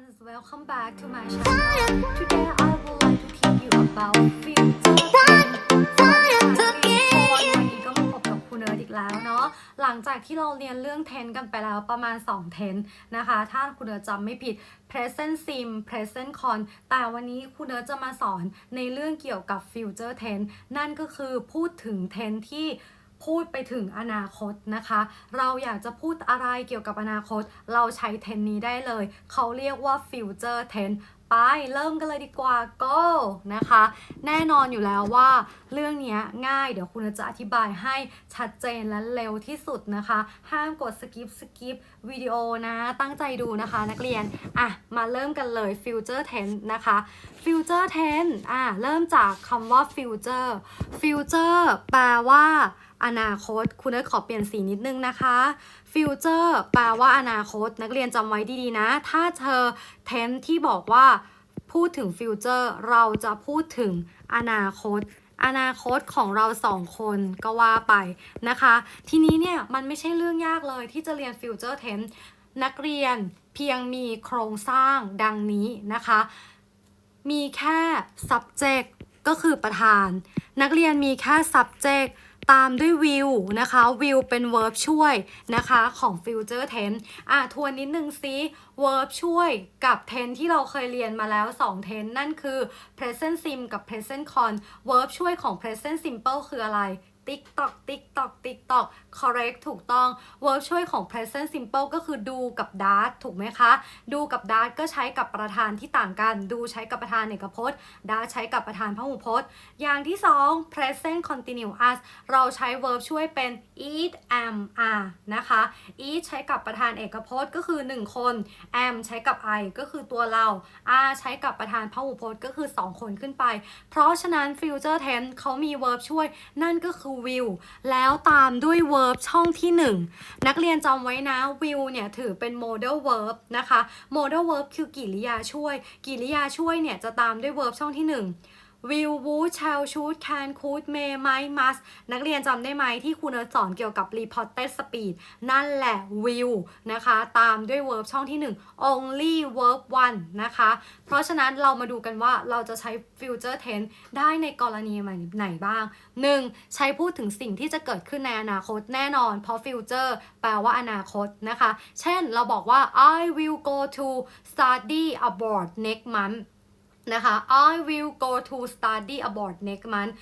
ones, welcome back to my channel. Today I would like to teach you about future tense. วันนี้ก็มาพบกับคุณเนิร์ดอีกแล้วเนาะหลังจากที่เราเรียนเรื่องเทนกันไปแล้วประมาณ 2 เทนนะคะ ถ้าคุณเนิร์ดจำไม่ผิด present sim present con แต่วันนี้คุณเนิร์ดจะมาสอนในเรื่องเกี่ยวกับ future tense นั่นก็คือพูดถึงเทนที่ พูดไปถึงอนาคตนะคะ เราอยากจะพูดอะไรเกี่ยวกับอนาคต เราใช้เทนนี้ได้เลย เขาเรียกว่า future tense ไปเริ่มกันเลยดีกว่า go นะคะ แน่นอนอยู่แล้วว่า เรื่องนี้ง่ายเดี๋ยวคุณจะอธิบายให้ชัดเจนและเร็วที่สุดนะคะ ห้ามกดสกิปสกิปวิดีโอนะตั้งใจดูนะคะนักเรียน อะ มาเริ่มกันเลย future tense นะคะ future tense อะ เริ่มจากคำว่า future future แปลว่าอนาคต คุณเอิร์ขอเปลี่ยนสีนิดนึงนะคะ future แปลว่าอนาคต นักเรียนจำไว้ดีๆนะ ถ้าเธอ tense ที่บอกว่าพูดถึง future เราจะพูดถึงอนาคต อนาคตของเราสองคนก็ว่าไปนะคะ ทีนี้เนี่ยมันไม่ใช่เรื่องยากเลยที่จะเรียน future tense นักเรียนเพียงมีโครงสร้างดังนี้นะคะ มีแค่ subject ก็คือประธาน นักเรียนมีแค่ subject ตามด้วย will นะคะ will เป็น verb ช่วยนะคะของ future tense อะทวนนิดนึงซิ verb ช่วยกับ tense ที่เราเคยเรียนมาแล้ว2 tense นั่นคือ present sim กับ present con verb ช่วยของ present simple คืออะไร ติ๊กตอกติ๊กตอกติ๊กตอก correct ถูกต้อง verb ช่วยของ present simple ก็คือดูกับ does ถูกไหมคะ ดูกับ does ก็ใช้กับประธานที่ต่างกัน ดูใช้กับประธานเอกพจน์ does ใช้กับประธานพหูพจน์ อย่างที่ 2 present continuous เราใช้ verb ช่วยเป็น eat am are นะคะ eat ใช้กับประธานเอกพจน์ก็คือ 1 คน am ใช้กับ I ก็คือตัวเรา are ใช้กับประธานพหูพจน์ก็คือ 2 คนขึ้นไป เพราะฉะนั้น future tense เขามี verb ช่วย นั่นก็คือ will แล้วตามด้วย verb ช่องที่ 1 นักเรียนจำไว้นะ will เนี่ยถือเป็น modal verb นะคะ modal verb คือกิริยาช่วย กิริยาช่วยเนี่ยจะตามด้วย verb ช่องที่ 1 will would shall should can could may might must นักเรียนจำได้ไหมที่ครูเนิร์สอนเกี่ยวกับ reported speed นั่นแหละ will นะคะ ตามด้วย verb ช่องที่ 1 only verb one นะคะ เพราะฉะนั้นเรามาดูกันว่าเราจะใช้ future tense ได้ในกรณีไหนบ้าง 1. ใช้พูดถึงสิ่งที่จะเกิดขึ้นในอนาคตแน่นอน เพราะ future แปลว่าอนาคตนะคะ เช่นเราบอกว่า I will go to study abroad next month นะคะ I will go to study abroad next month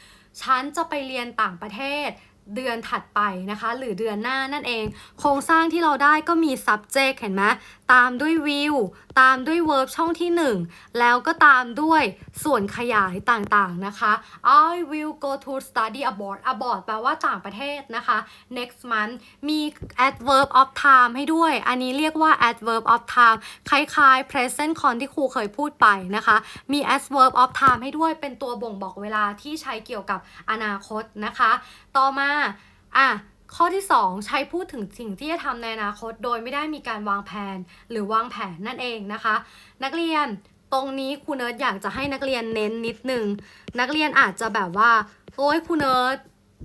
ฉันจะไปเรียนต่างประเทศเดือนถัดไปนะคะ หรือเดือนหน้านั่นเอง โครงสร้างที่เราได้ก็มี subject เห็นไหม ตามด้วย will ตามด้วย verb ช่องที่ 1 แล้วก็ตามด้วยส่วนขยายต่างๆนะคะ I will go to study abroad abroad แปลว่าต่างประเทศนะคะ next month มี adverb of time ให้ด้วย อันนี้เรียกว่า adverb of time คล้ายๆ present con ที่ครูเคยพูดไปนะคะ มี adverb of time ให้ด้วยเป็นตัวบ่งบอกเวลาที่ใช้เกี่ยวกับอนาคตนะคะ ต่อมาอะ ข้อที่ 2 ใช้พูดถึงสิ่งที่จะทำในอนาคต โดยไม่ได้มีการวางแผนหรือวางแผนนั่นเองนะคะ นักเรียนตรงนี้ครูเนิร์ดอยากจะให้นักเรียนเน้นนิดนึงนักเรียนอาจจะแบบว่าโอ้ยครูเนิร์ด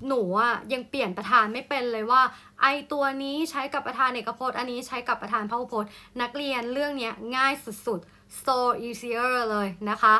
หนูอะยังเปลี่ยนประธานไม่เป็นเลยว่า ไอตัวนี้ใช้กับประธานเอกพจน์ อันนี้ใช้กับประธานพหุพจน์ นักเรียนเรื่องเนี้ยง่ายสุดๆ so easier เลยนะคะ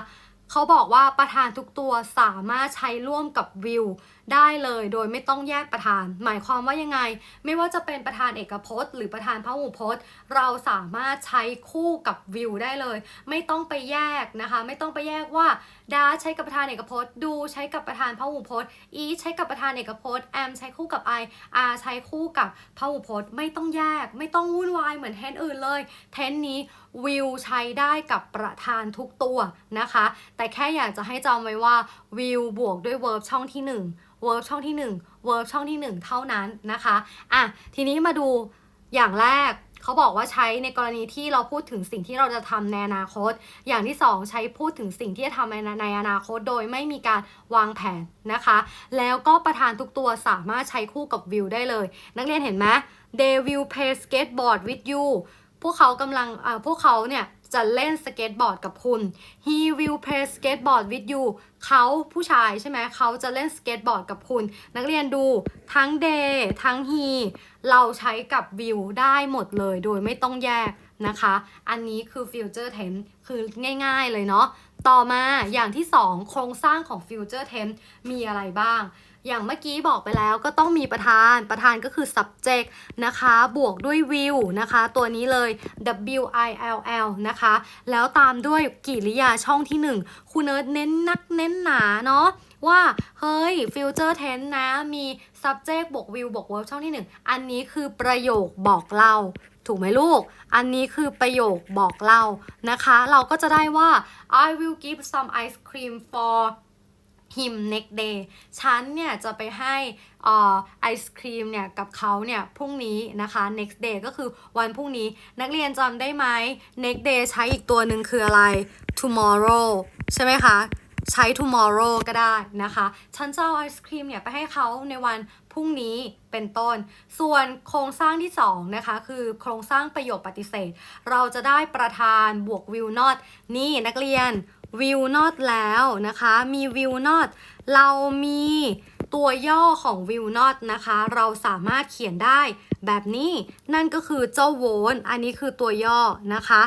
เขาบอกว่าประธานทุกตัวสามารถใช้ร่วมกับวิวได้เลยโดยไม่ต้องแยกประธาน หมายความว่ายังไง ไม่ว่าจะเป็นประธานเอกพจน์ หรือประธานพหุพจน์ เราสามารถใช้คู่กับวิวได้เลย ไม่ต้องไปแยกนะคะ ไม่ต้องไปแยกว่าดาใช้กับประธานเอกพจน์ ดูใช้กับประธานพหุพจน์ อีใช้กับประธานเอกพจน์แอมใช้คู่กับไออาใช้คู่กับพหุพจน์ ไม่ต้องแยก ไม่ต้องวุ่นวายเหมือนเทนอื่นเลย เทนนี้วิวใช้ได้กับประธานทุกตัวนะคะ แต่แค่อยากจะให้จำไว้ว่า วิวบวกด้วย verb ช่องที่ 1 verb ช่องที่ 1 verb ช่องที่ 1 เท่านั้นนะคะอะทีนี้มาดูอย่างแรกเขาบอกว่าใช้ในกรณีที่เราพูดถึงสิ่งที่เราจะทำในอนาคต อย่างที่ 2 ใช้พูดถึงสิ่งที่จะทำในในอนาคตโดยไม่มีการวางแผนนะคะ แล้วก็ประธานทุกตัวสามารถใช้คู่กับวิวได้เลย นักเรียนเห็นไหม they will play skateboard with you พวกเขากำลังอ่าพวกเขาเนี่ย จะเล่นสเก็ตบอร์ดกับคุณ he will play skateboard with you เขาผู้ชายใช่ไหมเขาจะเล่นสเก็ตบอร์ดกับคุณ นักเรียนดูทั้ง they ทั้ง he เราใช้กับ will ได้หมดเลยโดยไม่ต้องแยกนะคะ อันนี้คือ future tense คือง่ายๆเลยเนาะ ต่อมาอย่างที่ 2 โครงสร้างของ future tense มีอะไรบ้าง อย่างเมื่อกี้บอกไปแล้วก็ต้องมีประธาน ประธานก็คือ subject นะคะ บวกด้วย will นะคะ ตัวนี้เลย w i l l นะคะ แล้วตามด้วยกริยาช่องที่ 1คุณเนิร์ดเน้นนักเน้นหนาเนาะว่า เฮ้ย future tense นะ มี subject บวก will บวก verb ช่องที่ 1 อันนี้คือประโยคบอกเล่าถูกไหมลูก อันนี้คือประโยคบอกเล่านะคะ เราก็จะได้ว่า I will give some ice cream for him next day ฉันเนี่ยจะไปให้ไอศครีมเนี่ยกับเขาเนี่ยพรุ่งนี้นะคะ next day ก็คือวันพรุ่งนี้นักเรียนจำได้ไหม next day ใช้อีกตัวหนึ่งคืออะไร tomorrow ใช่ไหมคะ ใช้ tomorrow ก็ได้นะคะ ฉันจะเอาไอศครีมเนี่ยไปให้เขาในวันพรุ่งนี้เป็นต้น ส่วนโครงสร้างที่2นะคะคือโครงสร้างประโยคปฏิเสธ เราจะได้ประธานบวก will not นี่นักเรียน will not แล้วนะคะ มี will not เรามีตัวย่อของ will not นะคะ เราสามารถเขียนได้แบบนี้ นั่นก็คือเจ้าโวนอันนี้คือตัวย่อนะคะ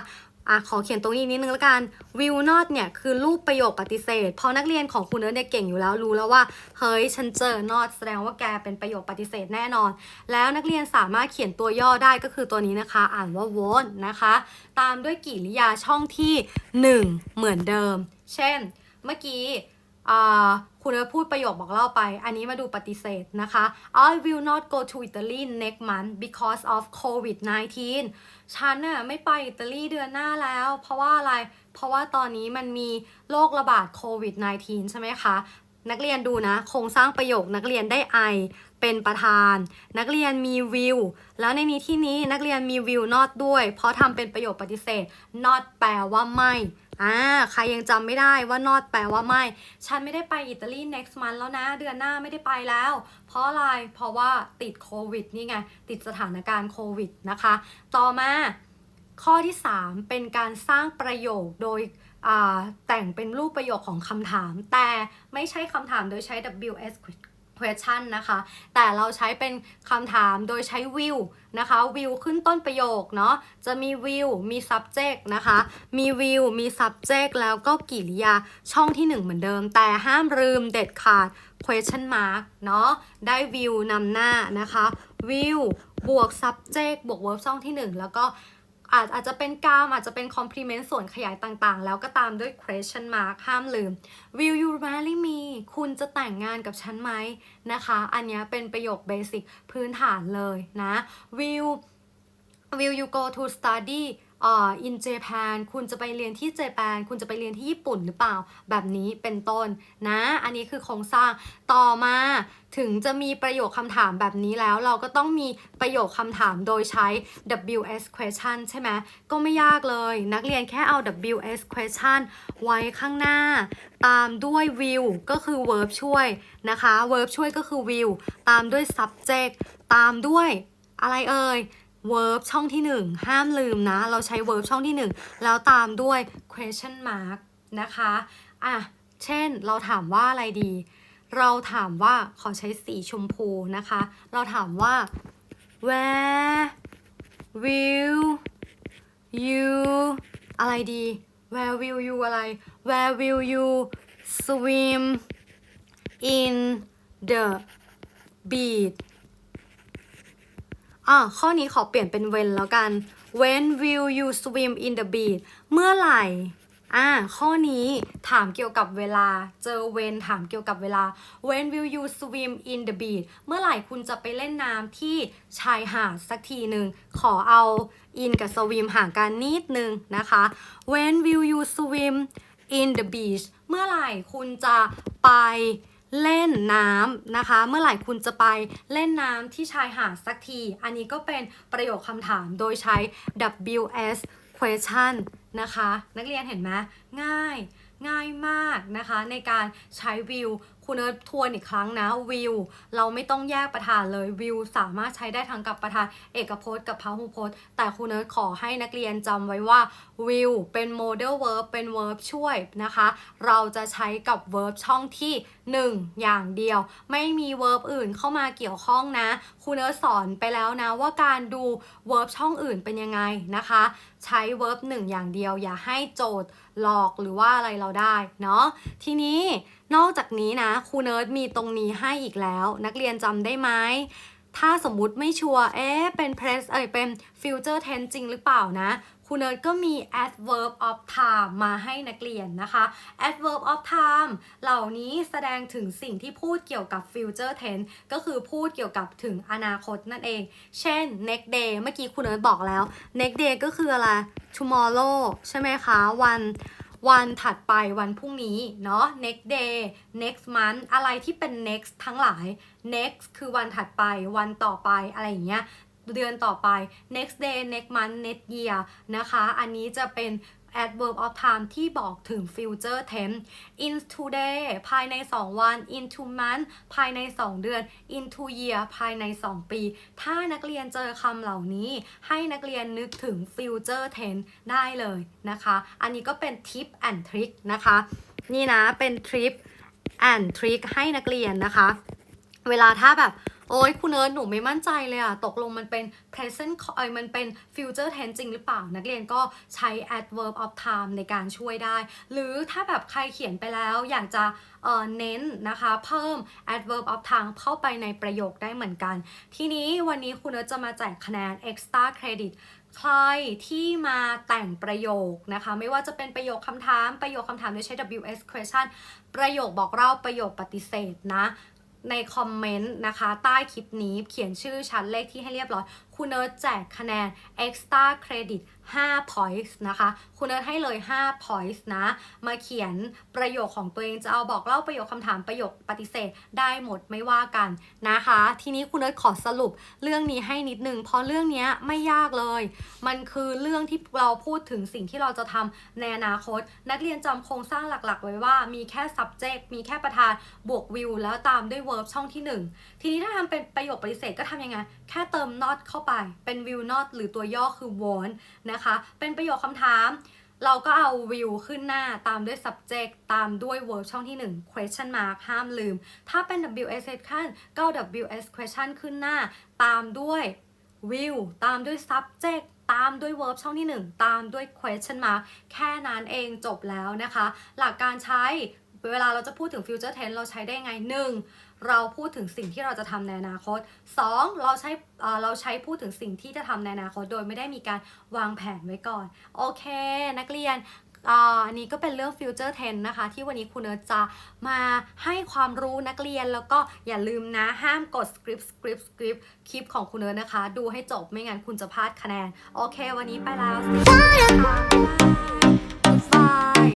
อะขอเขียนตรงนี้นิดนึงแล้วกัน will not เนี่ยคือรูปประโยคปฏิเสธ เพราะนักเรียนของคุณเนิร์ดเนี่ยเก่งอยู่แล้วรู้แล้วว่า เฮ้ยฉันเจอ not แสดงว่าแกเป็นประโยคปฏิเสธแน่นอน แล้วนักเรียนสามารถเขียนตัวย่อได้ก็คือตัวนี้นะคะ อ่านว่า won't นะคะ ตามด้วยกริยาช่องที่ 1 เหมือนเดิม เช่น เมื่อกี้อ่า คุณเอิร์ธพูดประโยคบอกเล่าไป อันนี้มาดูปฏิเสธนะคะ I will not go to Italy next month because of COVID-19 ฉันน่ะไม่ไปอิตาลีเดือนหน้าแล้ว เพราะว่าอะไร เพราะว่าตอนนี้มันมีโรคระบาดโควิด -19 ใช่ไหมคะ นักเรียนดูนะ โครงสร้างประโยคนักเรียนได้ I เป็นประธาน นักเรียนมี will แล้วในนี้ที่นี้นักเรียนมี will not ด้วย เพราะทำเป็นประโยคปฏิเสธ not แปลว่าไม่อ่าใครยังจำไม่ได้ว่า not แปลว่าไม่ ฉันไม่ได้ไปอิตาลี next month แล้วนะ เดือนหน้าไม่ได้ไปแล้ว เพราะอะไร เพราะว่าติดโควิดนี่ไง ติดสถานการณ์โควิดนะคะ ต่อมาข้อที่ 3 เป็นการสร้างประโยคโดยแต่งเป็นรูปประโยคของคำถาม แต่ไม่ใช่คำถามโดยใช้ WS question นะคะ แต่เราใช้เป็นคำถามโดยใช้ will นะคะ will ขึ้นต้นประโยคเนาะ จะมี will มี subject นะคะ มี will มี subject แล้วก็กริยาช่องที่ 1 เหมือนเดิม แต่ห้ามลืมเด็ดขาด question mark เนาะ ได้ will นำหน้านะคะ will บวก subject บวก verb ช่องที่ 1 แล้วก็ อาจอาจจะเป็นกรามอาจจะเป็น complement ส่วนขยายต่างๆ แล้วก็ตามด้วย question mark ห้ามลืม will you marry me คุณจะแต่งงานกับฉันไหมนะคะ อันนี้เป็นประโยคเบสิกพื้นฐานเลยนะ will will you go to study อ่า in Japan คุณจะไปเรียนที่เจแปนคุณจะไปเรียนที่ญี่ปุ่นหรือเปล่า แบบนี้เป็นต้นนะ อันนี้คือโครงสร้างต่อมาถึงจะมีประโยคคำถามแบบนี้แล้ว เราก็ต้องมีประโยคคำถามโดยใช้ WS question ใช่ไหมก็ไม่ยากเลย นักเรียนแค่เอา WS question ไว้ข้างหน้า ตามด้วย will ก็คือ verb ช่วยนะคะ verb ช่วยก็คือ will ตามด้วย subject ตามด้วยอะไรเอ่ย verb ช่องที่ 1 ห้ามลืมนะ เราใช้ verb ช่องที่ 1 แล้วตามด้วย question mark นะคะอะเช่นเราถามว่าอะไรดี เราถามว่าขอใช้สีชมพูนะคะ เราถามว่า where will you อะไรดี where will you อะไร where will you swim in the beach อะข้อนี้ขอเปลี่ยนเป็น when แล้วกัน when will you swim in the beach เมื่อไหร่อะข้อนี้ถามเกี่ยวกับเวลาเจอ when ถามเกี่ยวกับเวลา when will you swim in the beach เมื่อไหร่คุณจะไปเล่นน้ำที่ชายหาดสักทีหนึ่งขอเอา in กับ swim ห่างกันนิดนึงนะคะ when will you swim in the beach เมื่อไหร่คุณจะไป เล่นน้ำนะคะ เมื่อไหร่คุณจะไปเล่นน้ำที่ชายหาดสักที อันนี้ก็เป็นประโยคคำถามโดยใช้ WS question นะคะ นักเรียนเห็นไหมง่ายง่ายมากนะคะ ในการใช้วิว คุณเอิร์ธทวนอีกครั้งนะวิว เราไม่ต้องแยกประธานเลยวิว สามารถใช้ได้ทั้งกับประธานเอกพจน์กับพหูพจน์ แต่คุณเอิร์ธขอให้นักเรียนจำไว้ว่าวิวเป็น model verb เป็น verb ช่วยนะคะ เราจะใช้กับ verb ช่องที่ 1 อย่างเดียว ไม่มี verb อื่นเข้ามาเกี่ยวข้องนะ คุณเอิร์ธสอนไปแล้วนะว่าการดู verb ช่องอื่นเป็นยังไงนะคะ ใช้ verb หนึ่งอย่างเดียวอย่าให้โจทย์หลอกหรือว่าอะไรเราได้เนาะทีนี้ นอกจากนี้นะครูเนิร์ดมีตรงนี้ให้อีกแล้ว นักเรียนจำได้ไหมถ้าสมมุติไม่ชัวร์เอ๊ะเป็น pres เอ้ยเป็น future tense จริงหรือเปล่านะครูเนิร์ดก็มี adverb of time มาให้นักเรียนนะคะ adverb of time เหล่านี้แสดงถึงสิ่งที่พูดเกี่ยวกับ future tense ก็คือพูดเกี่ยวกับถึงอนาคตนั่นเอง เช่น next day เมื่อกี้ครูเนิร์ดบอกแล้ว next day ก็คืออะไร tomorrow ใช่ไหมคะ วัน วันถัดไปวันพรุ่งนี้เนาะ next day next month อะไรที่เป็น next ทั้งหลาย next คือวันถัดไปวันต่อไปอะไรอย่างเงี้ยเดือนต่อไป next day next month next year นะคะ อันนี้จะเป็น adverb of time ที่บอกถึง future tense in today ภายใน 2 วัน into month ภายใน 2 เดือน into year ภายใน 2 ปี ถ้านักเรียนเจอคำเหล่านี้ ให้นักเรียนนึกถึง future tense ได้เลยนะคะ อันนี้ก็เป็น tip and trick นะคะ นี่นะเป็น tip and trick ให้นักเรียนนะคะ เวลาถ้าแบบ โอ๊ยคุณเนิร์ดหนูไม่มั่นใจเลยอะตกลงมันเป็น present เอ้ยมันเป็น future tense จริงหรือเปล่า นักเรียนก็ใช้ adverb of time ในการช่วยได้ หรือถ้าแบบใครเขียนไปแล้วอยากจะเอ่อเน้นนะคะ เพิ่ม adverb of time เข้าไปในประโยคได้เหมือนกัน ทีนี้วันนี้คุณเนิร์ดจะมาแจกคะแนน extra credit ใครที่มาแต่งประโยคนะคะ ไม่ว่าจะเป็นประโยคคำถาม ประโยคคำถามโดยใช้ WS question ประโยคบอกเล่าประโยคปฏิเสธนะ ในคอมเมนต์นะคะ ใต้คลิปนี้เขียนชื่อชั้นเลขที่ให้เรียบร้อย คุณเนิร์ดแจกคะแนน extra credit 5 points นะคะ คุณเนิร์ดให้เลย 5 points นะ มาเขียนประโยคของตัวเองจะเอาบอกเล่าประโยคคำถามประโยคปฏิเสธได้หมดไม่ว่ากันนะคะ ทีนี้คุณเนิร์ดขอสรุปเรื่องนี้ให้นิดนึง เพราะเรื่องนี้ไม่ยากเลย มันคือเรื่องที่เราพูดถึงสิ่งที่เราจะทำในอนาคต นักเรียนจำโครงสร้างหลักๆ ไว้ว่ามีแค่ subject มีแค่ประธานบวก will แล้วตามด้วย verb ช่องที่ 1 ทีนี้ถ้าทำเป็นประโยคปฏิเสธก็ทำยังไงแค่เติม not เข้าไป เป็น will not หรือตัวย่อคือ want นะคะ เป็นประโยคคำถาม เราก็เอา will ขึ้นหน้าตามด้วย subject ตามด้วย verb ช่องที่ 1 question mark ห้ามลืม ถ้าเป็น ws question ก็ ws question ขึ้นหน้า ตามด้วย will ตามด้วย subject ตามด้วย verb ช่องที่ 1 ตามด้วย question mark แค่นั้นเองจบแล้วนะคะ หลักการใช้เวลาเราจะพูดถึง future tense เราใช้ได้ไง 1. เราพูดถึงสิ่งที่เราจะทำในอนาคต 2. เราใช้เราใช้พูดถึงสิ่งที่จะทำในอนาคต โดยไม่ได้มีการวางแผนไว้ก่อน โอเค นักเรียนอันนี้ก็เป็นเรื่อง future tense นะคะ ที่วันนี้ครูเนิร์ดจะมาให้ความรู้นักเรียนแล้วก็อย่าลืมนะห้ามกด script script script คลิปของครูเนิร์ดนะคะ ดูให้จบไม่งั้นคุณจะพลาดคะแนน โอเค วันนี้ไปแล้ว บาย